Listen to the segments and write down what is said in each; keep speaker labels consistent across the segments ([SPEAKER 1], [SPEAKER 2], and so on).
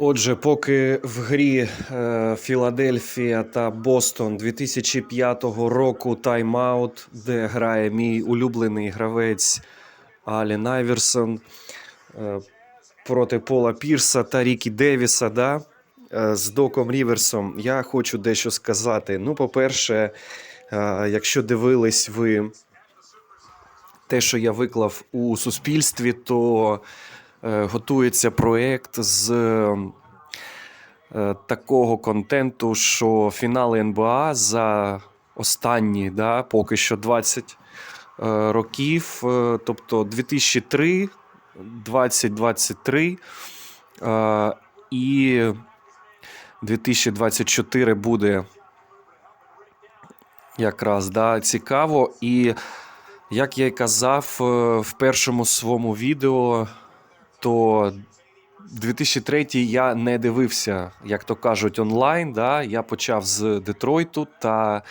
[SPEAKER 1] Отже, поки в грі е, Філадельфія та Бостон 2005 року тайм-аут, де грає мій улюблений гравець Алін Айверсон е, проти Пола Пірса та Рікі Девіса, да? е, з Доком Ріверсом, я хочу дещо сказати. Ну, по-перше, якщо дивились ви те, що я виклав у суспільстві, то готується проєкт з е, такого контенту, що фінали НБА за останні, да, поки що 20 е, років, е, тобто 2003, 2023 е, і 2024 буде якраз да, цікаво. І як я й казав е, в першому своєму відео, то 2003 я не дивився, як то кажуть, онлайн. Да? Я почав з Детройту та,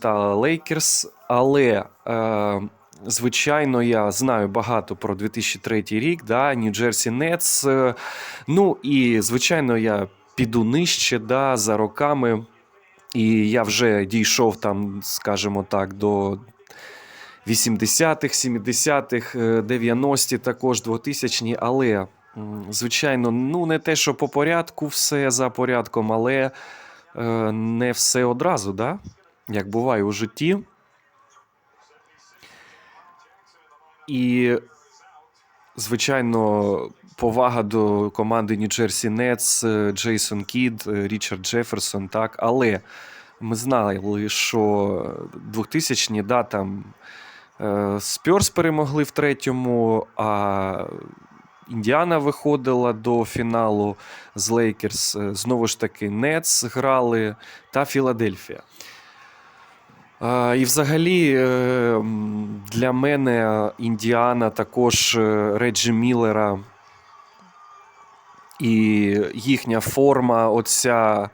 [SPEAKER 1] та Лейкерс, але. Е, Звичайно, я знаю багато про 2003 рік, да, Нью-Джерсі Нетс. е, Ну і звичайно, я піду нижче да, за роками. І я вже дійшов там, скажімо так, до 80-х, 70-х, е, 90-ті, також 2000-ні, але, звичайно, ну не те, що по порядку, все за порядком, але е, не все одразу, да? як буває у житті. І, звичайно, повага до команди Нью-Джерсі Нетс, Джейсон Кід, е, Річард Джеферсон, так, але ми знали, що 2000-ні, да, там Спьорс перемогли в третьому, а Індіана виходила до фіналу з Лейкерс. Е, Знову ж таки, Нетс грали та Філадельфія. І взагалі е, для мене Індіана також е, Реджі Міллера і їхня форма, оця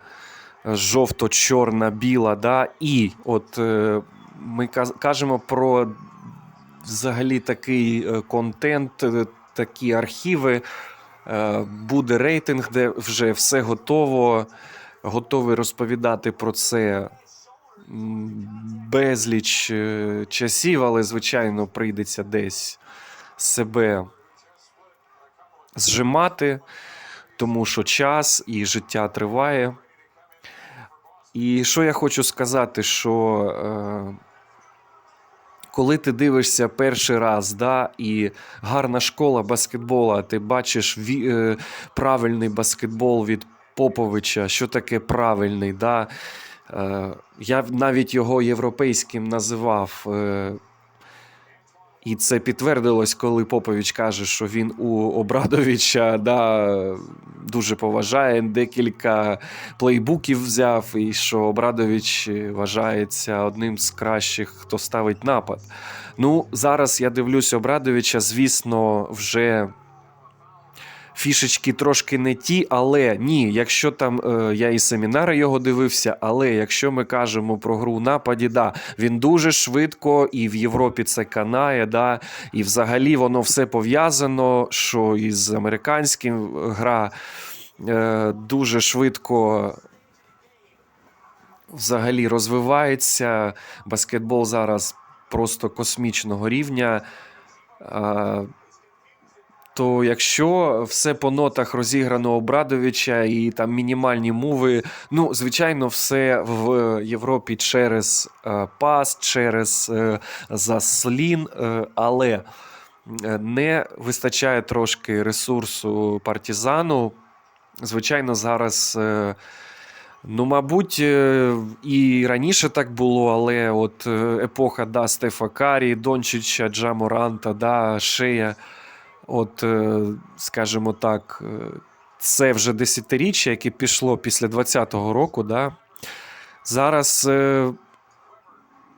[SPEAKER 1] жовто-чорна, біла, да, і от е, ми кажемо про взагалі такий е, контент, е, такі архіви. Е, Буде рейтинг, де вже все готово. Готовий розповідати про це безліч часів, але, звичайно, прийдеться десь себе зжимати, тому що час і життя триває. І що я хочу сказати, що коли ти дивишся перший раз, да, і гарна школа баскетбола, ти бачиш ві, е, правильний баскетбол від Поповича, що таке правильний, да, е, я навіть його європейським називав. І це підтвердилось, коли Попович каже, що він у Обрадовича да, дуже поважає, декілька плейбуків взяв, і що Обрадович вважається одним з кращих, хто ставить напад. Ну, зараз я дивлюсь Обрадовича, звісно, вже. Фішечки трошки не ті, але ні, якщо там е, я і семінари його дивився, але якщо ми кажемо про гру в нападі, да, він дуже швидко і в Європі це канає, да, і взагалі воно все пов'язано, що із американським гра е, дуже швидко взагалі розвивається. Баскетбол зараз просто космічного рівня. То якщо все по нотах розіграно Обрадовича і там мінімальні мови, ну, звичайно, все в Європі через е, пас, через е, заслін, е, але не вистачає трошки ресурсу партизану. Звичайно, зараз. Ну, мабуть, і раніше так було, але от епоха да, Стефа Карі, Дончича, Джаморанта, да, Шея. От, е, скажімо так, е, це вже десятиріччя, яке пішло після 20-го року. Да? Зараз е,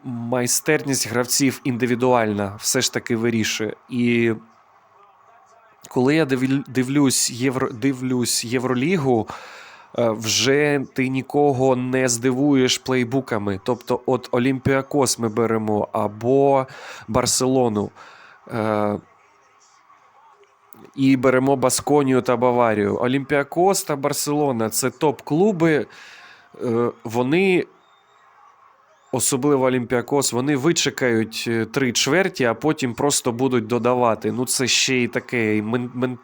[SPEAKER 1] майстерність гравців індивідуальна все ж таки вирішує. І коли я дивлюсь, євро, дивлюсь Євролігу, вже ти нікого не здивуєш плейбуками. Тобто, от Олімпіакос ми беремо або Барселону. І беремо Басконію та Баварію. Олімпіакос та Барселона це топ-клуби. Е, Вони, особливо Олімпіакос, вони вичекають е, три чверті, а потім просто будуть додавати. Ну, це ще й таке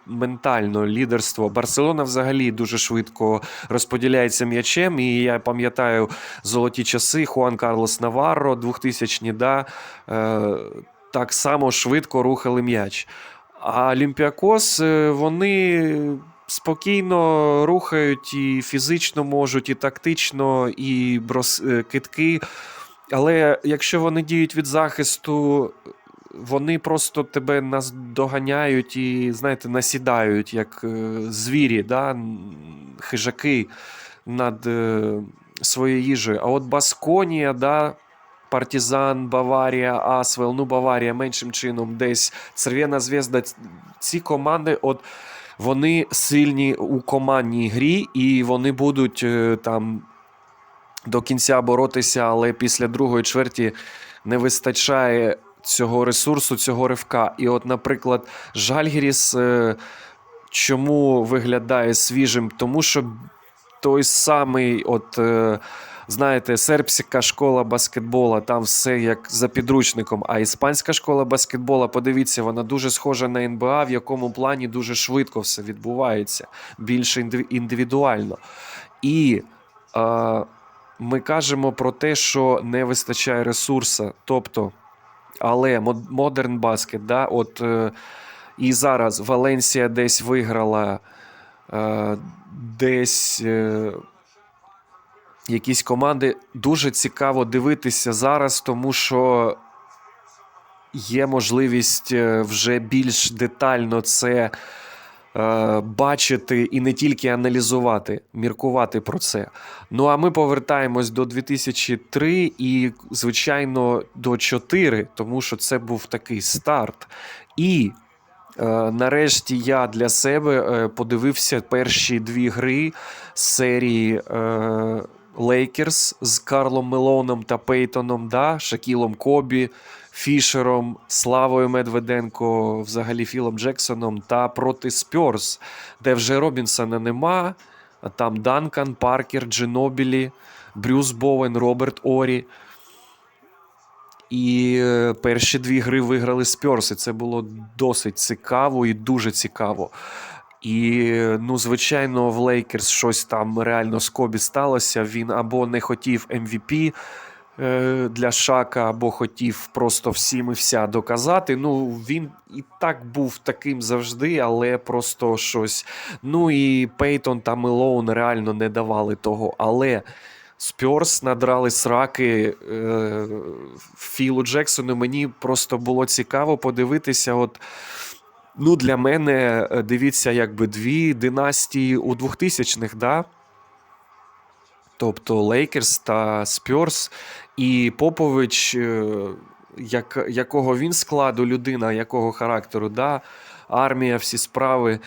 [SPEAKER 1] ментально лідерство. Барселона взагалі дуже швидко розподіляється м'ячем. І я пам'ятаю золоті часи Хуан Карлос Наварро, 2000-ні, да, е, так само швидко рухали м'яч. А Олімпіакос, е, вони спокійно рухають і фізично можуть, і тактично, і брос... е, китки. Але якщо вони діють від захисту, вони просто тебе наздоганяють і, знаєте, насідають, як е, звірі, да? хижаки над своєю їжею. А от Басконія, да, Партізан, Баварія, Асвел, ну Баварія меншим чином, десь Церв'яна Звезда. Ці команди, от вони сильні у командній грі, і вони будуть е, там до кінця боротися, але після другої чверті не вистачає цього ресурсу, цього ривка. І, от, наприклад, Жальгіріс е, чому виглядає свіжим? Тому що той самий, от, е, знаєте, сербська школа баскетбола, там все як за підручником. А іспанська школа баскетбола, подивіться, вона дуже схожа на НБА, в якому плані дуже швидко все відбувається, більше індивідуально. І е, ми кажемо про те, що не вистачає ресурсу. Тобто, але модерн баскет, да, от е, і зараз Валенсія десь виграла, е, десь е, якісь команди. Дуже цікаво дивитися зараз, тому що є можливість е, вже більш детально це е, бачити і не тільки аналізувати, міркувати про це. Ну а ми повертаємось до 2003 і, звичайно, до 4, тому що це був такий старт. І е, нарешті я для себе е, подивився перші дві гри серії. Лейкерс з Карлом Мелоном та Пейтоном, да, Шакілом Кобі, Фішером, Славою Медведенко, взагалі Філом Джексоном та проти Спьорс, де вже Робінсона нема. Там Данкан, Паркер, Джинобілі, Брюс Боуен, Роберт Орі. І е, перші дві гри виграли Спьорси. Це було досить цікаво і дуже цікаво. І, ну, звичайно, в Лейкерс щось там реально з Кобі сталося. Він або не хотів MVP е, для Шака, або хотів просто всім і вся доказати. Ну, він і так був таким завжди, але просто щось. Ну і Пейтон та Мелоун реально не давали того. Але. Спьорс надрали сраки е, Філу Джексону. Мені просто було цікаво подивитися. От, ну, для мене, е, дивіться, якби дві династії у 2000-х, да? тобто Лейкерс та Спьорс. І Попович, е, як, якого він складу, людина, якого характеру, да? армія, всі справи.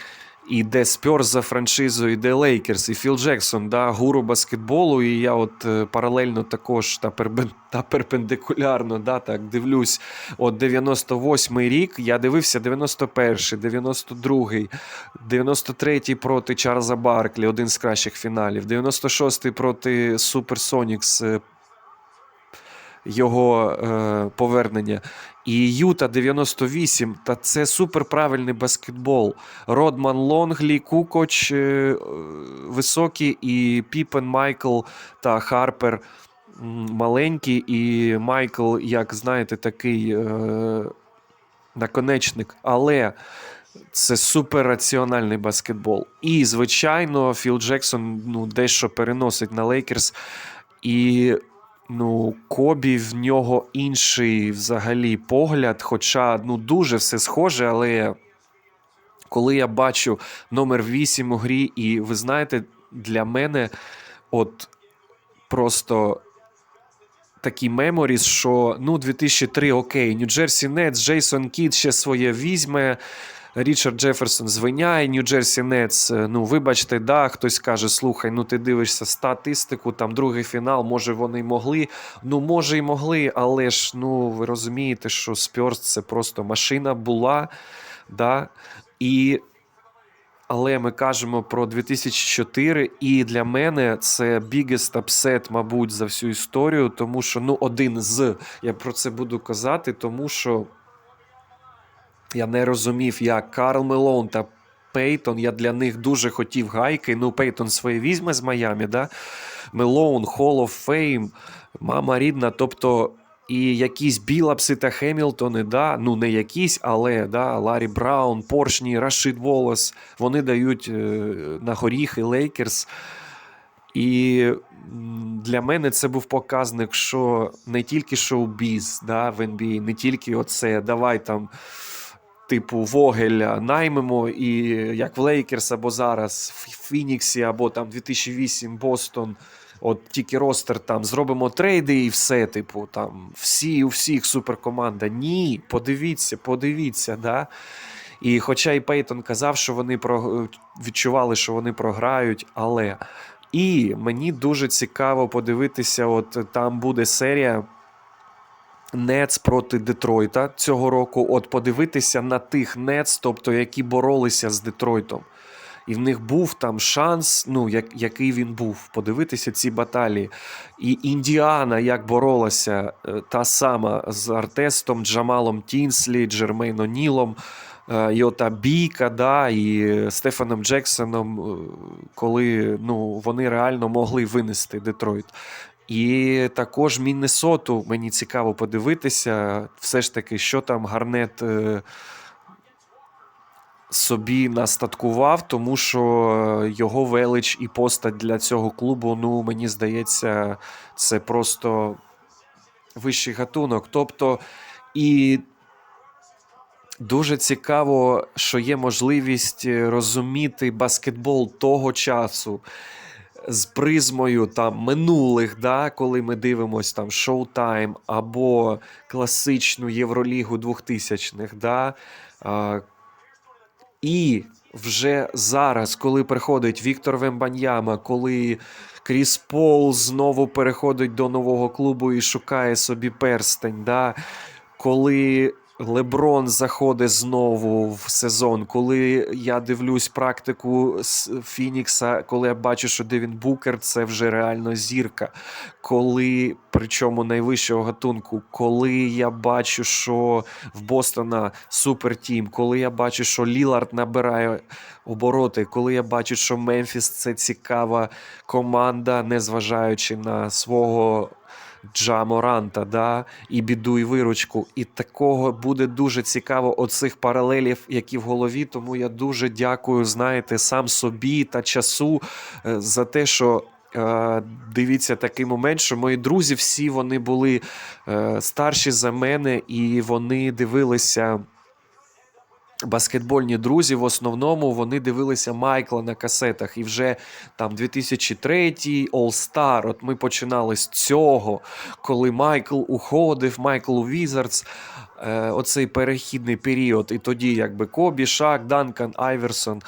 [SPEAKER 1] І де Спьорс за франшизою, і де Лейкерс, і Філ Джексон, да, гуру баскетболу. І я от е, паралельно також та, пербен, та перпендикулярно да, так, дивлюсь. От 98-й рік я дивився 91-й, 92-й, 93-й проти Чарльза Барклі, один з кращих фіналів, 96-й проти Суперсонікс. Його е, повернення. І Юта 98, та це суперправильний баскетбол. Родман Лонглі, Кукоч е, е, високий, і Піпен Майкл та Харпер маленькі, і Майкл, як знаєте, такий е, наконечник. Але це суперраціональний баскетбол. І, звичайно, Філ Джексон ну, дещо переносить на Лейкерс. І Ну, Кобі в нього інший взагалі погляд, хоча ну дуже все схоже, але коли я бачу номер 8 у грі, і ви знаєте, для мене от просто такі меморіс, що ну 2003 окей, Нью-Джерсі Нетс, Джейсон Кіт ще своє візьме. Річард Джеферсон звиняє, Нью-Джерсі Нетс. е, Ну, вибачте, да, хтось каже: слухай, ну ти дивишся статистику, там другий фінал, може вони могли. Ну, може, і могли, але ж ну ви розумієте, що Спьорс це просто машина була. Да? І але ми кажемо про 2004, і для мене це biggest upset, мабуть, за всю історію, тому що ну один з я про це буду казати, тому що я не розумів, як Карл Мелон та Пейтон. Я для них дуже хотів гайки. Ну, Пейтон своє візьме з Майамі, да? Мелоун, Hall of Fame, мама рідна. Тобто, і якісь Білапси та Хемілтони, да? ну не якісь, але да? Ларі Браун, Поршні, Рашид Волос, вони дають е, на горіхи Лейкерс. І для мене це був показник, що не тільки шоу-біз да, в NBA, не тільки оце, давай там, типу, Вогеля наймемо, і як в Лейкерс або зараз в Фініксі, або там 2008 Бостон. От тільки ростер там зробимо трейди і все, типу, там всі у всіх суперкоманда. Ні, подивіться, подивіться, да. І хоча і Пейтон казав, що вони про... відчували, що вони програють, але. І мені дуже цікаво подивитися, от там буде серія Нец проти Детройта цього року. От подивитися на тих Нец, тобто які боролися з Детройтом. І в них був там шанс, ну, як, який він був, подивитися ці баталії. І Індіана як боролася е, та сама з Артестом, Джамалом Тінслі, Джермейно Нілом. е, І бійка, да, і Стефаном Джексоном, е, коли ну, вони реально могли винести Детройт. І також Міннесоту мені цікаво подивитися, все ж таки, що там Гарнет е, собі настаткував, тому що його велич і постать для цього клубу, ну, мені здається, це просто вищий гатунок. Тобто, і дуже цікаво, що є можливість розуміти баскетбол того часу. З призмою там минулих, да, коли ми дивимося там Showtime або класичну Євролігу 2000-х, да, а, і вже зараз, коли приходить Віктор Вембаньяма, коли Кріс Пол знову переходить до нового клубу і шукає собі перстень, да? коли Леброн заходить знову в сезон, коли я дивлюсь практику з Фінікса, коли я бачу, що Девін Букер це вже реально зірка. Коли, причому найвищого гатунку, коли я бачу, що в Бостона супертім, коли я бачу, що Лілард набирає обороти, коли я бачу, що Мемфіс це цікава команда, незважаючи на свого Джа Моранта, да, і біду, і виручку. І такого буде дуже цікаво оцих паралелів, які в голові. Тому я дуже дякую, знаєте, сам собі та часу е, за те, що. е, Дивіться такий момент, що мої друзі всі вони були е, старші за мене, і вони дивилися баскетбольні друзі. В основному вони дивилися Майкла на касетах. І вже там 2003 All Star. От ми починали з цього, коли Майкл уходив, Майкл Візардс. Е, оцей перехідний період. І тоді, якби Кобі, Шак, Данкан, Айверсон.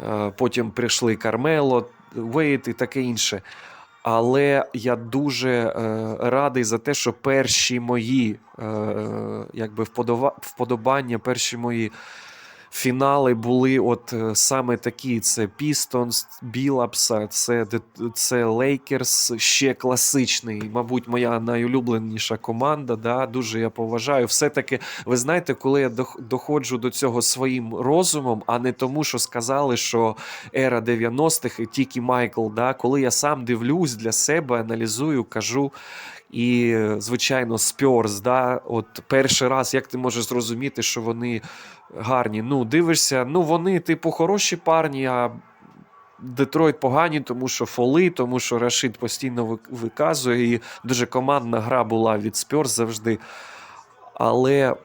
[SPEAKER 1] Е, потім прийшли Кармело, Вейт і таке інше. Але я дуже е, радий за те, що перші мої якби вподобання, перші мої фінали були от е, саме такі: це Пістонс, Білапса, це, це Лейкерс, ще класичний. Мабуть, моя найулюбленіша команда. Да? Дуже я поважаю. Все-таки, ви знаєте, коли я дох- доходжу до цього своїм розумом, а не тому, що сказали, що ера 90-х і тільки Майкл. Да? Коли я сам дивлюсь для себе, аналізую, кажу. І, звичайно, Спьорс, да, от перший раз, як ти можеш зрозуміти, що вони гарні. Ну, дивишся, ну вони, типу, хороші парні, а Детройт погані, тому що фоли, тому що Рашид постійно виказує. І дуже командна гра була від Спьорс завжди. Але.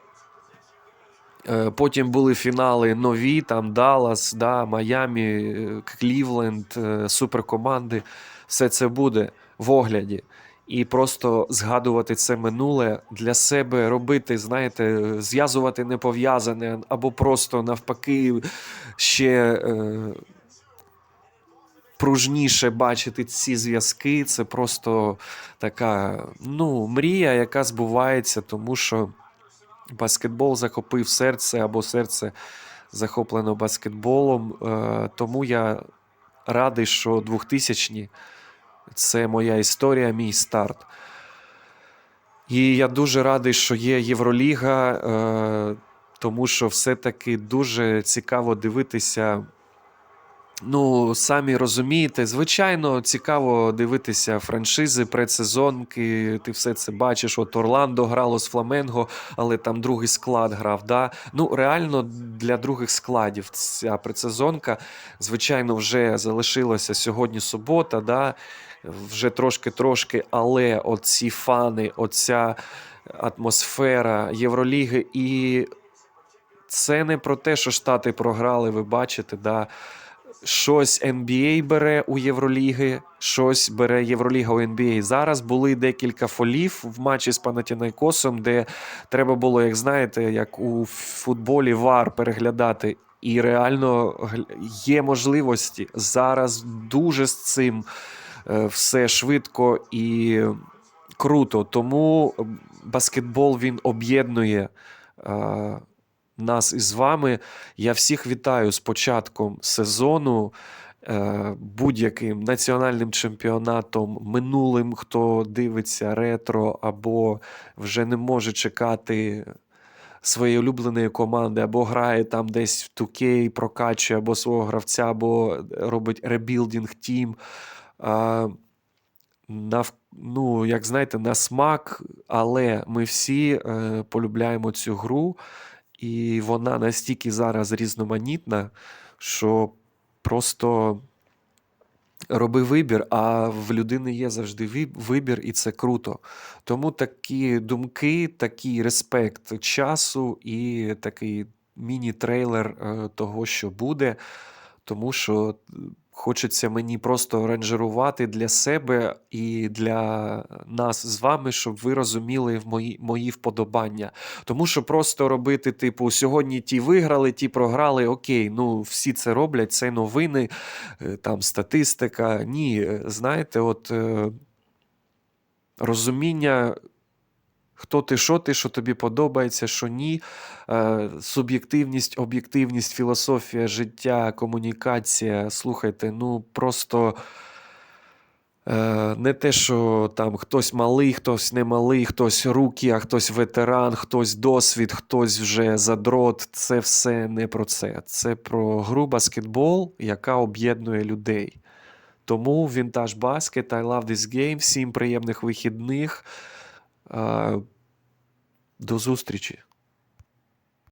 [SPEAKER 1] е, Потім були фінали нові, там Даллас, да, Майамі, е, Клівленд, е, суперкоманди. Все це буде в огляді. І просто згадувати це минуле для себе робити, знаєте, зв'язувати непов'язане, або просто навпаки ще е, пружніше бачити ці зв'язки. Це просто така ну, мрія, яка збувається, тому що баскетбол захопив серце або серце захоплено баскетболом. Е, Тому я радий, що 2000-ні це моя історія, мій старт. І я дуже радий, що є Євроліга, е, тому що все-таки дуже цікаво дивитися. Ну, самі розумієте, звичайно, цікаво дивитися франшизи, предсезонки. Ти все це бачиш. От Орландо грало з Фламенго, але там другий склад грав. Да? Ну, реально для других складів ця предсезонка, звичайно, вже залишилася сьогодні субота, да? Вже трошки-трошки, але оці фани, оця атмосфера Євроліги і. Це не про те, що Штати програли, ви бачите, да. Щось NBA бере у Євроліги, щось бере Євроліга у NBA. Зараз були декілька фолів в матчі з Панатінайкосом, де треба було, як знаєте, як у футболі вар переглядати. І реально є можливості зараз дуже з цим все швидко і круто. Тому баскетбол він об'єднує е, нас із вами. Я всіх вітаю з початком сезону. е, Будь-яким національним чемпіонатом, минулим, хто дивиться ретро, або вже не може чекати своєї улюбленої команди, або грає там десь в 2K, прокачує або свого гравця, або робить ребілдинг тім. На, ну, як знаєте, на смак, але ми всі е, полюбляємо цю гру, і вона настільки зараз різноманітна, що просто роби вибір, а в людини є завжди вибір, і це круто. Тому такі думки, такий респект часу і такий міні-трейлер е, того, що буде. Тому що хочеться мені просто ранжирувати для себе і для нас з вами, щоб ви розуміли мої, мої вподобання. Тому що просто робити, типу, сьогодні ті виграли, ті програли. Окей, ну всі це роблять, це новини, е, там статистика. Ні, е, знаєте, от е, розуміння. Хто ти, що ти, що тобі подобається, що ні. Е, суб'єктивність, об'єктивність, філософія життя, комунікація. Слухайте, ну просто е, не те, що там хтось малий, хтось не малий, хтось рукі, а хтось ветеран, хтось досвід, хтось вже задрот. Це все не про це. Це про гру баскетбол, яка об'єднує людей. Тому Vintage Basket, I love this game. Всім приємних вихідних. До зустрічі.